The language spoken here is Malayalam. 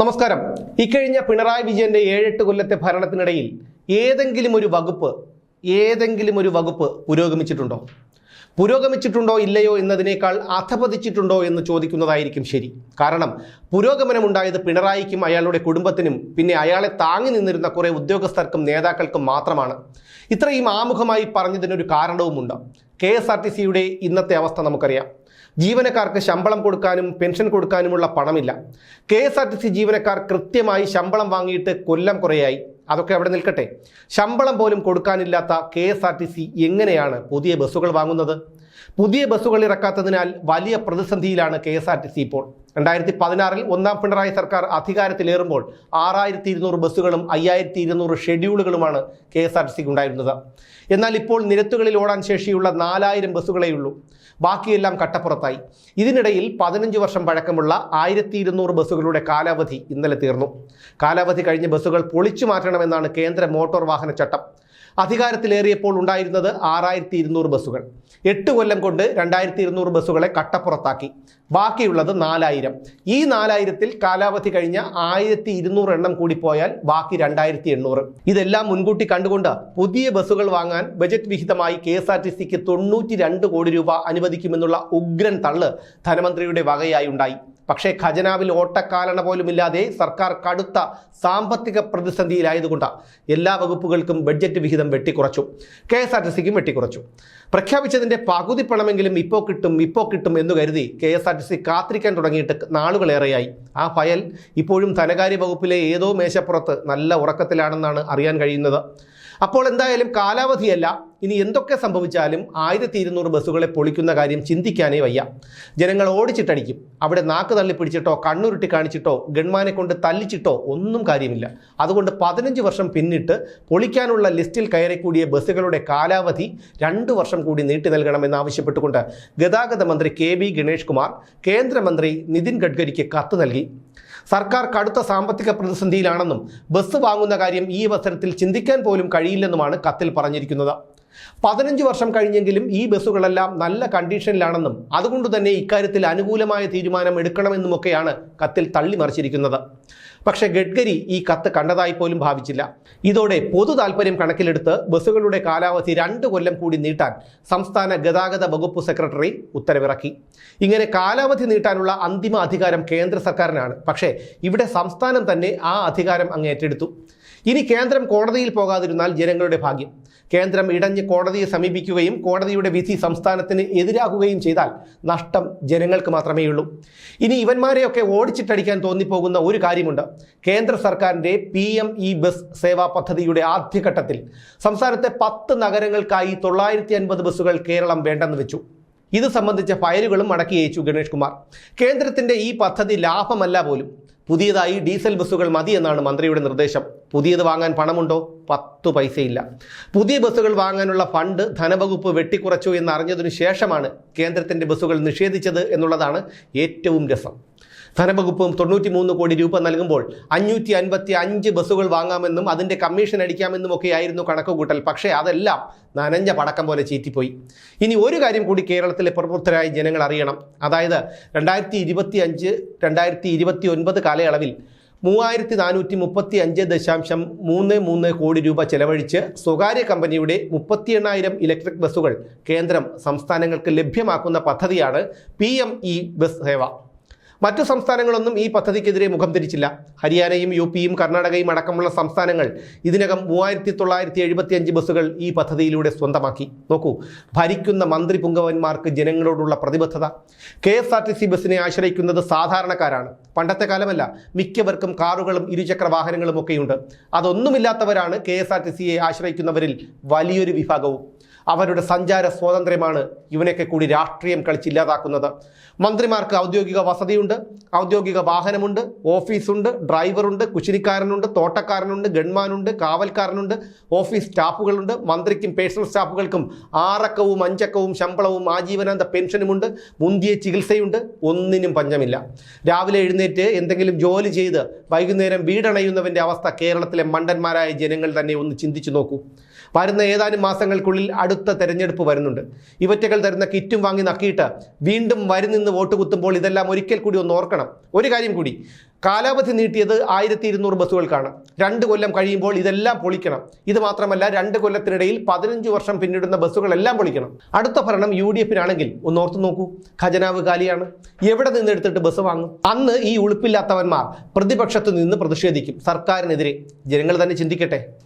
നമസ്കാരം. ഇക്കഴിഞ്ഞ പിണറായി വിജയന്റെ ഏഴെട്ട് കൊല്ലത്തെ ഭരണത്തിനിടയിൽ ഏതെങ്കിലും ഒരു വകുപ്പ് ഏതെങ്കിലും ഒരു വകുപ്പ് പുരോഗമിച്ചിട്ടുണ്ടോ? പുരോഗമിച്ചിട്ടുണ്ടോ ഇല്ലയോ എന്നതിനേക്കാൾ അധപതിച്ചിട്ടുണ്ടോ എന്ന് ചോദിക്കുന്നതായിരിക്കും ശരി. കാരണം പുരോഗമനമുണ്ടായത് പിണറായിക്കും അയാളുടെ കുടുംബത്തിനും പിന്നെ അയാളെ താങ്ങി നിന്നിരുന്ന കുറേ ഉദ്യോഗസ്ഥർക്കും നേതാക്കൾക്കും മാത്രമാണ്. ഇത്രയും ആമുഖമായി പറഞ്ഞതിനൊരു കാരണവുമുണ്ട്. കെ എസ് ആർ ടി സിയുടെ ഇന്നത്തെ അവസ്ഥ നമുക്കറിയാം. ജീവനക്കാർക്ക് ശമ്പളം കൊടുക്കാനും പെൻഷൻ കൊടുക്കാനുമുള്ള പണമില്ല. K S R T C ജീവനക്കാർ കൃത്യമായി ശമ്പളം വാങ്ങിയിട്ട് കൊല്ലം കുറയായി. അതൊക്കെ അവിടെ നിൽക്കട്ടെ. ശമ്പളം പോലും കൊടുക്കാനില്ലാത്ത K S R T C എങ്ങനെയാണ് പുതിയ ബസ്സുകൾ വാങ്ങുന്നത്? പുതിയ ബസ്സുകൾ ഇറക്കാത്തതിനാൽ വലിയ പ്രതിസന്ധിയിലാണ് K S R T C ഇപ്പോൾ. രണ്ടായിരത്തി പതിനാറിൽ ഒന്നാം പിണറായി സർക്കാർ അധികാരത്തിലേറുമ്പോൾ ആറായിരത്തി ഇരുന്നൂറ് ബസ്സുകളും അയ്യായിരത്തി ഇരുന്നൂറ് ഷെഡ്യൂളുകളുമാണ് കെ എസ് ആർ ടി സിക്ക് ഉണ്ടായിരുന്നത് എന്നാൽ ഇപ്പോൾ നിരത്തുകളിൽ ഓടാൻ ശേഷിയുള്ള നാലായിരം ബസ്സുകളേ ഉള്ളൂ ബാക്കിയെല്ലാം കട്ടപ്പുറത്തായി. ഇതിനിടയിൽ പതിനഞ്ച് വർഷം പഴക്കമുള്ള ആയിരത്തി ഇരുന്നൂറ് ബസ്സുകളുടെ കാലാവധി ഇന്നലെ തീർന്നു. കാലാവധി കഴിഞ്ഞ ബസ്സുകൾ പൊളിച്ചു മാറ്റണമെന്നാണ് കേന്ദ്ര മോട്ടോർ വാഹന ചട്ടം അധികാരത്തിലേറിയപ്പോൾ ഉണ്ടായിരുന്നത് ആറായിരത്തി ഇരുന്നൂറ് ബസ്സുകൾ. എട്ട് കൊല്ലം കൊണ്ട് രണ്ടായിരത്തി ഇരുന്നൂറ് ബസ്സുകളെ കട്ടപ്പുറത്താക്കി. ബാക്കിയുള്ളത് നാലായിരം. ഈ നാലായിരത്തിൽ കാലാവധി കഴിഞ്ഞ ആയിരത്തി ഇരുന്നൂറ് എണ്ണം കൂടി പോയാൽ ബാക്കി രണ്ടായിരത്തി എണ്ണൂറ് ഇതെല്ലാം മുൻകൂട്ടി കണ്ടുകൊണ്ട് പുതിയ ബസ്സുകൾ വാങ്ങാൻ ബജറ്റ് വിഹിതമായി കെ എസ് ആർ ടി സിക്ക് തൊണ്ണൂറ്റി രണ്ട് കോടി രൂപ അനുവദിക്കുമെന്നുള്ള ഉഗ്രൻ തള്ള് ധനമന്ത്രിയുടെ വകയായി ഉണ്ടായി. പക്ഷേ ഖജനാവിൽ ഓട്ടക്കാലണ പോലുമില്ലാതെ സർക്കാർ കടുത്ത സാമ്പത്തിക പ്രതിസന്ധിയിലായതുകൊണ്ട് എല്ലാ വകുപ്പുകൾക്കും ബഡ്ജറ്റ് വിഹിതം വെട്ടിക്കുറച്ചു. കെ എസ് ആർ ടി സിക്കും വെട്ടിക്കുറച്ചു. പ്രഖ്യാപിച്ചതിന്റെ പകുതി പണമെങ്കിലും ഇപ്പോൾ കിട്ടും ഇപ്പോൾ കിട്ടും എന്ന് കരുതി K S R T C കാത്തിരിക്കാൻ തുടങ്ങിയിട്ട് നാളുകളേറെയായി ആ ഫയൽ ഇപ്പോഴും ധനകാര്യ വകുപ്പിലെ ഏതോ മേശപ്പുറത്ത് നല്ല ഉറക്കത്തിലാണെന്നാണ് അറിയാൻ കഴിയുന്നത്. അപ്പോൾ എന്തായാലും കാലാവധിയല്ല. ഇനി എന്തൊക്കെ സംഭവിച്ചാലും ആയിരത്തി ഇരുന്നൂറ് ബസ്സുകളെ പൊളിക്കുന്ന കാര്യം ചിന്തിക്കാനേ വയ്യ. ജനങ്ങൾ ഓടിച്ചിട്ടടിക്കും. അവിടെ നാക്ക് തള്ളി പിടിച്ചിട്ടോ കണ്ണുരുട്ടി കാണിച്ചിട്ടോ ഗൺമാനെ കൊണ്ട് തല്ലിച്ചിട്ടോ ഒന്നും കാര്യമില്ല. അതുകൊണ്ട് പതിനഞ്ച് വർഷം പിന്നിട്ട് പൊളിക്കാനുള്ള ലിസ്റ്റിൽ കയറിക്കൂടിയ ബസ്സുകളുടെ കാലാവധി രണ്ട് വർഷം കൂടി നീട്ടി നൽകണമെന്ന് ആവശ്യപ്പെട്ടുകൊണ്ട് ഗതാഗത മന്ത്രി കെ ബി ഗണേഷ് കുമാർ കേന്ദ്രമന്ത്രി നിതിൻ ഗഡ്കരിക്ക് കത്ത് നൽകി. സർക്കാർ കടുത്ത സാമ്പത്തിക പ്രതിസന്ധിയിലാണെന്നും ബസ് വാങ്ങുന്ന കാര്യം ഈ അവസരത്തിൽ ചിന്തിക്കാൻ പോലും കഴിയില്ലെന്നുമാണ് കത്തിൽ പറഞ്ഞിരിക്കുന്നത്. പതിനഞ്ച് വർഷം കഴിഞ്ഞെങ്കിലും ഈ ബസ്സുകളെല്ലാം നല്ല കണ്ടീഷനിലാണെന്നും അതുകൊണ്ട് തന്നെ ഇക്കാര്യത്തിൽ അനുകൂലമായ തീരുമാനം എടുക്കണമെന്നുമൊക്കെയാണ് കത്തിൽ തള്ളിമറിച്ചിരിക്കുന്നത് പക്ഷേ ഗഡ്കരി ഈ കത്ത് കണ്ടതായി പോലും ഭാവിച്ചില്ല. ഇതോടെ പൊതു താൽപ്പര്യം കണക്കിലെടുത്ത് ബസ്സുകളുടെ കാലാവധി രണ്ട് കൊല്ലം കൂടി നീട്ടാൻ സംസ്ഥാന ഗതാഗത വകുപ്പ് സെക്രട്ടറി ഉത്തരവിറക്കി. ഇങ്ങനെ കാലാവധി നീട്ടാനുള്ള അന്തിമ അധികാരം കേന്ദ്ര സർക്കാരിനാണ്. പക്ഷേ ഇവിടെ സംസ്ഥാനം തന്നെ ആ അധികാരം അങ്ങ് ഏറ്റെടുത്തു ഇനി കേന്ദ്രം കോടതിയിൽ പോകാതിരുന്നാൽ ജനങ്ങളുടെ ഭാഗ്യം. കേന്ദ്രം ഇടഞ്ഞ് കോടതിയെ സമീപിക്കുകയും കോടതിയുടെ വിധി സംസ്ഥാനത്തിന് എതിരാകുകയും ചെയ്താൽ നഷ്ടം ജനങ്ങൾക്ക് മാത്രമേ ഉള്ളൂ. ഇനി ഇവന്മാരെയൊക്കെ ഓടിച്ചിട്ടടിക്കാൻ തോന്നിപ്പോകുന്ന ഒരു കാര്യമുണ്ട്. കേന്ദ്ര സർക്കാരിന്റെ P M E bus Sewa പദ്ധതിയുടെ ആദ്യഘട്ടത്തിൽ സംസ്ഥാനത്തെ പത്ത് നഗരങ്ങൾക്കായി തൊള്ളായിരത്തി അൻപത് ബസ്സുകൾ കേരളം വേണ്ടെന്ന് വെച്ചു. ഇത് സംബന്ധിച്ച ഫയലുകളും മടക്കി അയച്ചു ഗണേഷ് കുമാർ. കേന്ദ്രത്തിന്റെ ഈ പദ്ധതി ലാഭമല്ല പോലും. പുതിയതായി ഡീസൽ ബസ്സുകൾ മതി എന്നാണ് മന്ത്രിയുടെ നിർദ്ദേശം. പുതിയത് വാങ്ങാൻ പണമുണ്ടോ? പത്തു പൈസയില്ല. പുതിയ ബസ്സുകൾ വാങ്ങാനുള്ള ഫണ്ട് ധനവകുപ്പ് വെട്ടിക്കുറച്ചു എന്ന് അറിഞ്ഞതിനു ശേഷമാണ് കേന്ദ്രത്തിന്റെ ബസ്സുകൾ നിഷേധിച്ചത് എന്നുള്ളതാണ് ഏറ്റവും രസം. ധനവകുപ്പും തൊണ്ണൂറ്റി മൂന്ന് കോടി രൂപ നൽകുമ്പോൾ അഞ്ഞൂറ്റി അൻപത്തി അഞ്ച് ബസ്സുകൾ വാങ്ങാമെന്നും അതിന്റെ കമ്മീഷൻ അടിക്കാമെന്നും ഒക്കെ ആയിരുന്നു കണക്കുകൂട്ടൽ. പക്ഷേ അതെല്ലാം നനഞ്ഞ പടക്കം പോലെ ചീറ്റിപ്പോയി. ഇനി ഒരു കാര്യം കൂടി കേരളത്തിലെ പ്രബുദ്ധരായ ജനങ്ങൾ അറിയണം. അതായത് രണ്ടായിരത്തി ഇരുപത്തി അഞ്ച് രണ്ടായിരത്തി ഇരുപത്തി ഒൻപത് കാലയളവിൽ മൂവായിരത്തി നാനൂറ്റി മുപ്പത്തി അഞ്ച് ദശാംശം മൂന്ന് മൂന്ന് കോടി രൂപ ചെലവഴിച്ച് സ്വകാര്യ കമ്പനിയുടെ മുപ്പത്തി എണ്ണായിരം ഇലക്ട്രിക് ബസ്സുകൾ കേന്ദ്രം സംസ്ഥാനങ്ങൾക്ക് ലഭ്യമാക്കുന്ന പദ്ധതിയാണ് P M E bus Sewa. മറ്റു സംസ്ഥാനങ്ങളൊന്നും ഈ പദ്ധതിക്കെതിരെ മുഖം തിരിച്ചില്ല. ഹരിയാനയും യു പിയും കർണാടകയും അടക്കമുള്ള സംസ്ഥാനങ്ങൾ ഇതിനകം മൂവായിരത്തി തൊള്ളായിരത്തി എഴുപത്തി അഞ്ച് ബസ്സുകൾ ഈ പദ്ധതിയിലൂടെ സ്വന്തമാക്കി. നോക്കൂ ഭരിക്കുന്ന മന്ത്രി പുങ്കവന്മാർക്ക് ജനങ്ങളോടുള്ള പ്രതിബദ്ധത. K S R T C ബസ്സിനെ ആശ്രയിക്കുന്നത് സാധാരണക്കാരാണ്. പണ്ടത്തെ കാലമല്ല മിക്കവർക്കും കാറുകളും ഇരുചക്ര വാഹനങ്ങളും ഒക്കെയുണ്ട്. അതൊന്നുമില്ലാത്തവരാണ് കെ എസ് ആർ ടി സിയെ ആശ്രയിക്കുന്നവരിൽ വലിയൊരു വിഭാഗവും. അവരുടെ സഞ്ചാര സ്വാതന്ത്ര്യമാണ് ഇവനൊക്കെ കൂടി രാഷ്ട്രീയം കളിച്ചില്ലാതാക്കുന്നത് മന്ത്രിമാർക്ക് ഔദ്യോഗിക വസതിയുണ്ട് ഔദ്യോഗിക വാഹനമുണ്ട് ഓഫീസുണ്ട് ഡ്രൈവറുണ്ട് കുശിനിക്കാരനുണ്ട് തോട്ടക്കാരനുണ്ട് ഗൺമാനുണ്ട് കാവൽക്കാരനുണ്ട് ഓഫീസ് സ്റ്റാഫുകളുണ്ട് മന്ത്രിക്കും പേഴ്സണൽ സ്റ്റാഫുകൾക്കും ആറക്കവും അഞ്ചക്കവും ശമ്പളവും ആജീവനാന്ത പെൻഷനുമുണ്ട് മുന്തിയ ചികിത്സയുണ്ട് ഒന്നിനും പഞ്ചമില്ല രാവിലെ എഴുന്നേറ്റ് എന്തെങ്കിലും ജോലി ചെയ്ത് വൈകുന്നേരം വീടണയുന്നവന്റെ അവസ്ഥ കേരളത്തിലെ മണ്ടന്മാരായ ജനങ്ങൾ തന്നെ ഒന്ന് ചിന്തിച്ചു നോക്കൂ. വരുന്ന ഏതാനും മാസങ്ങൾക്കുള്ളിൽ അടുത്ത തെരഞ്ഞെടുപ്പ് വരുന്നുണ്ട്. ഇവറ്റകൾ തരുന്ന കിറ്റും വാങ്ങി നക്കിയിട്ട് വീണ്ടും വരുന്നിന്ന് വോട്ട് കുത്തുമ്പോൾ ഇതെല്ലാം ഒരിക്കൽ കൂടി ഒന്ന് ഓർക്കണം. ഒരു കാര്യം കൂടി കാലാവധി നീട്ടിയത് ആയിരത്തി ഇരുന്നൂറ് ബസ്സുകൾക്കാണ്. രണ്ട് കൊല്ലം കഴിയുമ്പോൾ ഇതെല്ലാം പൊളിക്കണം. ഇത് മാത്രമല്ല രണ്ട് കൊല്ലത്തിനിടയിൽ പതിനഞ്ച് വർഷം പിന്നിടുന്ന ബസ്സുകളെല്ലാം പൊളിക്കണം. അടുത്ത ഭരണം യു ഡി എഫിനാണെങ്കിൽ ഒന്ന് ഓർത്തു നോക്കൂ. ഖജനാവ് കാലിയാണ്. എവിടെ നിന്ന് എടുത്തിട്ട് ബസ് വാങ്ങും? അന്ന് ഈ ഉളുപ്പില്ലാത്തവന്മാർ പ്രതിപക്ഷത്ത് നിന്ന് പ്രതിഷേധിക്കും. സർക്കാരിനെതിരെ. ജനങ്ങൾ തന്നെ ചിന്തിക്കട്ടെ.